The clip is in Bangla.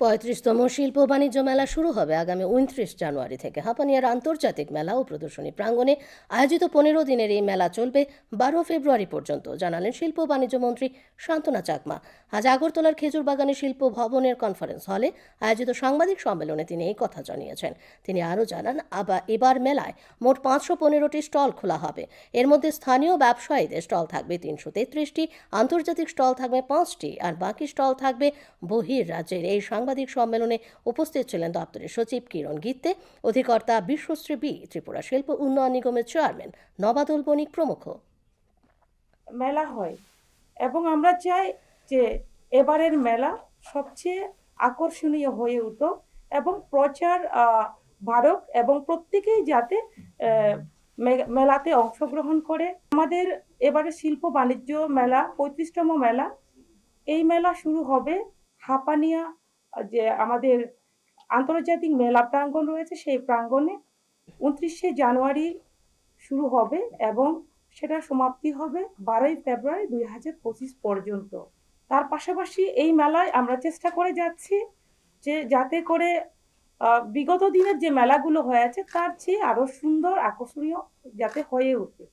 পঁয়ত্রিশতম শিল্প বাণিজ্য মেলা শুরু হবে আগামী উনত্রিশ জানুয়ারি থেকে। হাঁপানিয়ার আন্তর্জাতিক মেলা ও প্রদর্শনী প্রাঙ্গণে আয়োজিত পনেরো দিনের এই মেলা চলবে বারো ফেব্রুয়ারি পর্যন্ত, জানালেন শিল্প বাণিজ্য মন্ত্রী শান্তনা চাকমা। আজ আগরতলার খেজুর বাগানে শিল্প ভবনের কনফারেন্স হলে আয়োজিত সাংবাদিক সম্মেলনে তিনি এই কথা জানিয়েছেন। তিনি আরও জানান আবার এবার মেলায় মোট পাঁচশো পনেরোটি স্টল খোলা হবে। এর মধ্যে স্থানীয় ব্যবসায়ীদের স্টল থাকবে তিনশো তেত্রিশটি, আন্তর্জাতিক স্টল থাকবে পাঁচটি, আর বাকি স্টল থাকবে বহির রাজ্যের এই সাংবাদিক সম্মেলনে উপস্থিত ছিলেন দপ্তরের সচিব কিরণ গিত্তে, অধিকর্তা বিশ্বশ্রী বি, ত্রিপুরা শিল্প উন্নয়ন নিগমের চেয়ারম্যান নবাদুল বণিক প্রমুখ। মেলা হয় এবং আমরা চাই যে এবারের মেলা সবচেয়ে আকর্ষণীয় হয়ে উঠুক এবং প্রচার বাড়ুক এবং প্রত্যেকেই যাতে মেলাতে অংশগ্রহণ করে। আমাদের এবারে শিল্প বাণিজ্য মেলা, পঁয়ত্রিশতম মেলা, এই মেলা শুরু হবে হাপানিয়া যে আমাদের আন্তর্জাতিক মেলা প্রাঙ্গণ রয়েছে, সেই প্রাঙ্গণে উনত্রিশে জানুয়ারি শুরু হবে এবং সেটা সমাপ্তি হবে বারোই ফেব্রুয়ারি দুই হাজার পঁচিশ পর্যন্ত। তার পাশাপাশি এই মেলায় আমরা চেষ্টা করে যাচ্ছি যে যাতে করে বিগত দিনের যে মেলাগুলো হয়েছে তার চেয়ে আরও সুন্দর, আকর্ষণীয় যাতে হয়ে ওঠে।